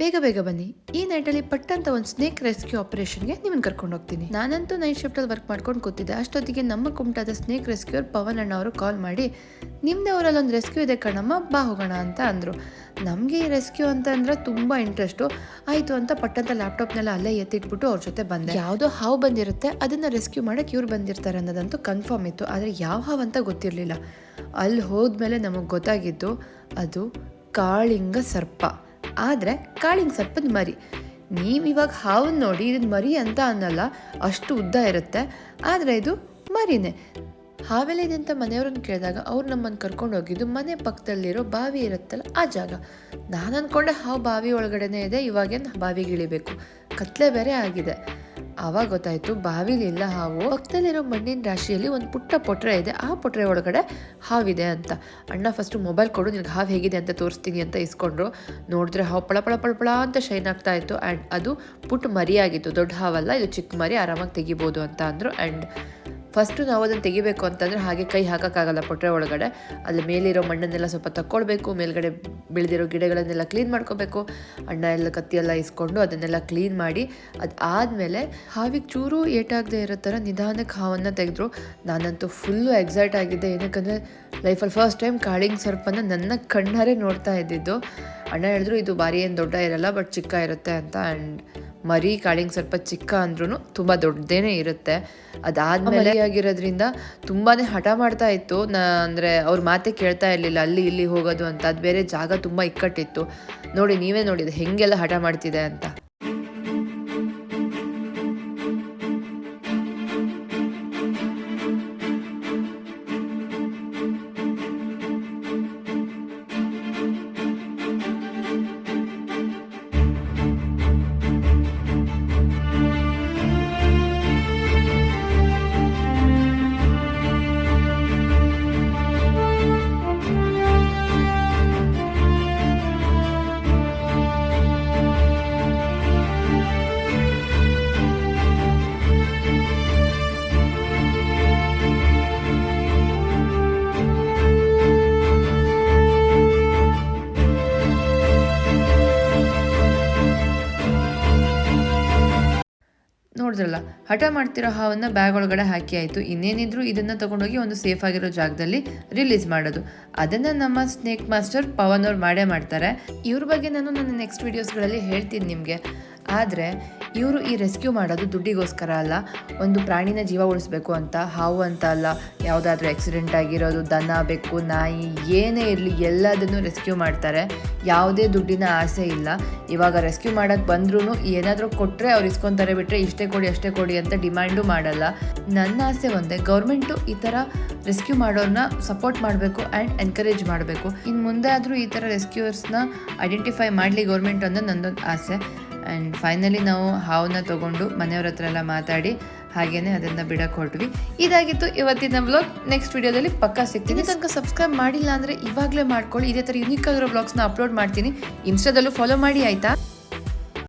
ಬೇಗ ಬೇಗ ಬನ್ನಿ. ಈ ನೈಟಲ್ಲಿ ಪಟ್ಟಂತ ಒಂದು ಸ್ನೇಕ್ ರೆಸ್ಕ್ಯೂ ಆಪರೇಷನ್ಗೆ ನಿಮ್ಮನ್ನು ಕರ್ಕೊಂಡು ಹೋಗ್ತೀನಿ. ನಾನಂತೂ ನೈಟ್ ಶಿಫ್ಟಲ್ಲಿ ವರ್ಕ್ ಮಾಡ್ಕೊಂಡು ಕೂತಿದ್ದೆ. ಅಷ್ಟೊತ್ತಿಗೆ ನಮ್ಮ ಕುಮಟಾದ ಸ್ನೇಕ್ ರೆಸ್ಕ್ಯೂರ್ ಪವನ್ ಅಣ್ಣ ಅವರು ಕಾಲ್ ಮಾಡಿ ನಿಮ್ಮದೇ ಊರಲ್ಲಿ ಒಂದು ರೆಸ್ಕ್ಯೂ ಇದೆ ಕಣಮ್ಮ, ಬಾ ಹೋಗೋಣ ಅಂತ ಅಂದರು. ನಮಗೆ ಈ ರೆಸ್ಕ್ಯೂ ಅಂತ ಅಂದ್ರೆ ತುಂಬ ಇಂಟ್ರೆಸ್ಟು ಆಯಿತು ಅಂತ ಪಟ್ಟಂತ ಲ್ಯಾಪ್ಟಾಪ್ನೆಲ್ಲ ಅಲ್ಲೇ ಎತ್ತಿಟ್ಬಿಟ್ಟು ಅವ್ರ ಜೊತೆ ಬಂದೆ. ಯಾವುದೋ ಹಾವು ಬಂದಿರುತ್ತೆ, ಅದನ್ನು ರೆಸ್ಕ್ಯೂ ಮಾಡೋಕ್ಕೆ ಇವ್ರು ಬಂದಿರ್ತಾರೆ ಅನ್ನೋದಂತೂ ಕನ್ಫರ್ಮ್ ಇತ್ತು. ಆದರೆ ಯಾವ ಹಾವು ಅಂತ ಗೊತ್ತಿರಲಿಲ್ಲ. ಅಲ್ಲಿ ಹೋದ್ಮೇಲೆ ನಮಗೆ ಗೊತ್ತಾಗಿದ್ದು, ಅದು ಕಾಳಿಂಗ ಸರ್ಪ. ಆದರೆ ಕಾಳಿಂಗ್ ಸರ್ಪದ ಮರಿ. ನೀವು ಇವಾಗ ಹಾವನ್ನ ನೋಡಿ ಇದು ಮರಿ ಅಂತ ಅನ್ನಲ್ಲ, ಅಷ್ಟು ಉದ್ದ ಇರುತ್ತೆ. ಆದರೆ ಇದು ಮರಿನೇ. ಹಾವೆಲ್ಲ ಇದೆ ಅಂತ ಮನೆಯವ್ರನ್ನ ಕೇಳಿದಾಗ ಅವ್ರು ನಮ್ಮನ್ನು ಕರ್ಕೊಂಡು ಹೋಗಿದ್ದು ಮನೆ ಪಕ್ಕದಲ್ಲಿರೋ ಬಾವಿ ಇರುತ್ತಲ್ಲ ಆ ಜಾಗ. ನಾನು ಅಂದ್ಕೊಂಡೆ ಹಾವು ಬಾವಿ ಒಳಗಡೆನೇ ಇದೆ, ಇವಾಗೇನು ಬಾವಿಗೆ ಇಳಿಬೇಕು ಕತ್ಲೆ ಬೇರೆ ಆಗಿದೆ. ಆವಾಗ ಗೊತ್ತಾಯ್ತು ಬಾವಿಲಿ ಇಲ್ಲ ಹಾವು. ಪಕ್ಕದಲ್ಲಿರೋ ಮಣ್ಣಿನ ರಾಶಿಯಲ್ಲಿ ಒಂದು ಪುಟ್ಟ ಪೊಟ್ರೆ ಇದೆ. ಆ ಪೊಟ್ರೆ ಒಳಗಡೆ ಹಾವಿದೆ ಅಂತ. ಅಣ್ಣ ಫಸ್ಟ್ ಮೊಬೈಲ್ ಕೊಡು, ನಿನಗೆ ಹಾವು ಹೇಗಿದೆ ಅಂತ ತೋರಿಸ್ತೀನಿ ಅಂತ ಇಸ್ಕೊಂಡ್ರು. ನೋಡಿದ್ರೆ ಹಾವು ಪಳ ಪಳ ಪಳ ಪಳ ಅಂತ ಶೈನ್ ಆಗ್ತಾ ಇತ್ತು. ಆ್ಯಂಡ್ ಅದು ಪುಟ್ಟ ಮರಿಯಾಗಿತ್ತು. ದೊಡ್ಡ ಹಾವಲ್ಲ, ಇದು ಚಿಕ್ಕ ಮರಿ ಆರಾಮಾಗಿ ತೆಗಿಬೋದು ಅಂತ ಅಂದರು. ಆ್ಯಂಡ್ ಫಸ್ಟು ನಾವು ಅದನ್ನು ತೆಗಿಬೇಕು ಅಂತಂದರೆ ಹಾಗೆ ಕೈ ಹಾಕೋಕ್ಕಾಗಲ್ಲ ಪೊಟ್ರೆ ಒಳಗಡೆ. ಅಲ್ಲಿ ಮೇಲಿರೋ ಮಣ್ಣನ್ನೆಲ್ಲ ಸ್ವಲ್ಪ ತಕ್ಕೊಳ್ಬೇಕು, ಮೇಲ್ಗಡೆ ಬೆಳೆದಿರೋ ಗಿಡಗಳನ್ನೆಲ್ಲ ಕ್ಲೀನ್ ಮಾಡ್ಕೋಬೇಕು. ಅಣ್ಣ ಎಲ್ಲ ಕತ್ತಿಯೆಲ್ಲ ಇಸ್ಕೊಂಡು ಅದನ್ನೆಲ್ಲ ಕ್ಲೀನ್ ಮಾಡಿ, ಅದು ಆದಮೇಲೆ ಹಾವಿಗೆ ಚೂರು ಏಟಾಗದೆ ಇರೋ ಥರ ನಿಧಾನಕ್ಕೆ ಹಾವನ್ನು ತೆಗೆದ್ರು. ನಾನಂತೂ ಫುಲ್ಲು ಎಕ್ಸೈಟ್ ಆಗಿದ್ದೆ. ಏನಕ್ಕಂದರೆ ಲೈಫಲ್ಲಿ ಫಸ್ಟ್ ಟೈಮ್ ಕಾಳಿಂಗ್ ಸರ್ಪನ ನನ್ನ ಕಣ್ಣಾರೆ ನೋಡ್ತಾ ಇದ್ದಿದ್ದು. ಅಣ್ಣ ಹೇಳಿದ್ರು, ಇದು ಭಾರಿ ಏನು ದೊಡ್ಡ ಇರಲ್ಲ ಬಟ್ ಚಿಕ್ಕ ಇರುತ್ತೆ ಅಂತ. ಆ್ಯಂಡ್ ಮರಿ ಕಾಳಿಂಗ್ ಸ್ವಲ್ಪ ಚಿಕ್ಕ ಅಂದ್ರೂ ತುಂಬ ದೊಡ್ಡದೇನೆ ಇರುತ್ತೆ. ಅದಾದ್ಮೇಲೆ ಆಗಿರೋದ್ರಿಂದ ತುಂಬಾ ಹಠ ಮಾಡ್ತಾ ಇತ್ತು. ನಾ, ಅಂದರೆ ಅವ್ರ ಮಾತೆ ಕೇಳ್ತಾ ಇರಲಿಲ್ಲ. ಅಲ್ಲಿ ಇಲ್ಲಿ ಹೋಗೋದು ಅಂತ. ಅದು ಬೇರೆ ಜಾಗ ತುಂಬ ಇಕ್ಕಟ್ಟಿತ್ತು. ನೋಡಿ, ನೀವೇ ನೋಡಿದ್ರೆ ಹೆಂಗೆಲ್ಲ ಹಠ ಮಾಡ್ತಿದೆ ಅಂತ. ನೋಡಿದ್ರಲ್ಲ, ಹಠ ಮಾಡ್ತಿರೋ ಹಾವನ್ನು ಬ್ಯಾಗ್ ಒಳಗಡೆ ಹಾಕಿ ಆಯಿತು. ಇನ್ನೇನಿದ್ರು ಇದನ್ನು ತಗೊಂಡೋಗಿ ಒಂದು ಸೇಫ್ ಆಗಿರೋ ಜಾಗದಲ್ಲಿ ರಿಲೀಸ್ ಮಾಡೋದು. ಅದನ್ನು ನಮ್ಮ ಸ್ನೇಕ್ ಮಾಸ್ಟರ್ ಪವನ್ ಅವ್ರು ಮಾಡೇ ಮಾಡ್ತಾರೆ. ಇವ್ರ ಬಗ್ಗೆ ನಾನು ನನ್ನ ನೆಕ್ಸ್ಟ್ ವೀಡಿಯೋಸ್ಗಳಲ್ಲಿ ಹೇಳ್ತೀನಿ ನಿಮಗೆ. ಆದರೆ ಇವರು ಈ ರೆಸ್ಕ್ಯೂ ಮಾಡೋದು ದುಡ್ಡಿಗೋಸ್ಕರ ಅಲ್ಲ, ಒಂದು ಪ್ರಾಣಿನ ಜೀವ ಉಳಿಸ್ಬೇಕು ಅಂತ, ಹಾವು ಅಂತ ಅಲ್ಲ, ಯಾವುದಾದ್ರೂ ಆಕ್ಸಿಡೆಂಟ್ ಆಗಿರೋದು, ದನ, ಬೆಕ್ಕು, ನಾಯಿ, ಏನೇ ಇರಲಿ ಎಲ್ಲದನ್ನು ರೆಸ್ಕ್ಯೂ ಮಾಡ್ತಾರೆ. ಯಾವುದೇ ದುಡ್ಡಿನ ಆಸೆ ಇಲ್ಲ. ಇವಾಗ ರೆಸ್ಕ್ಯೂ ಮಾಡೋಕ್ಕೆ ಬಂದ್ರೂ ಏನಾದರೂ ಕೊಟ್ಟರೆ ಅವ್ರು ಇಸ್ಕೊತಾರೆ ಬಿಟ್ಟರೆ ಇಷ್ಟೇ ಕೊಡಿ, ಅಷ್ಟೇ ಕೊಡಿ ಅಂತ ಡಿಮ್ಯಾಂಡು ಮಾಡಲ್ಲ. ನನ್ನ ಆಸೆ ಒಂದೇ, ಗೌರ್ಮೆಂಟು ಈ ಥರ ರೆಸ್ಕ್ಯೂ ಮಾಡೋರನ್ನ ಸಪೋರ್ಟ್ ಮಾಡಬೇಕು ಆ್ಯಂಡ್ ಎನ್ಕರೇಜ್ ಮಾಡಬೇಕು. ಇನ್ನು ಮುಂದೆ ಆದರೂ ಈ ಥರ ರೆಸ್ಕ್ಯೂರ್ಸ್ನ ಐಡೆಂಟಿಫೈ ಮಾಡಲಿ ಗೌರ್ಮೆಂಟ್ ಅನ್ನೋ ನನ್ನೊಂದು ಆಸೆ. ಆ್ಯಂಡ್ ಫೈನಲಿ ನಾವು ಹಾವನ್ನ ತೊಗೊಂಡು ಮನೆಯವ್ರ ಹತ್ರ ಎಲ್ಲ ಮಾತಾಡಿ ಹಾಗೇನೆ ಅದನ್ನು ಬಿಡಕ್ಕೆ ಹೊರಟ್ವಿ ಇದಾಗಿತ್ತು ಇವತ್ತಿನ ಬ್ಲಾಗ್ ನೆಕ್ಸ್ಟ್ ವೀಡಿಯೋದಲ್ಲಿ ಪಕ್ಕಾ ಸಿಗ್ತೀನಿ. ತನಕ ಸಬ್ಸ್ಕ್ರೈಬ್ ಮಾಡಿಲ್ಲ ಅಂದರೆ ಇವಾಗಲೇ ಮಾಡ್ಕೊಳ್ಳಿ. ಇದೇ ಥರ ಯುನಿಕ್ ಆಗಿರೋ ಬ್ಲಾಗ್ಸ್ನ ಅಪ್ಲೋಡ್ ಮಾಡ್ತೀನಿ. ಇನ್ಸ್ಟಾದಲ್ಲೂ ಫಾಲೋ ಮಾಡಿ, ಆಯಿತಾ?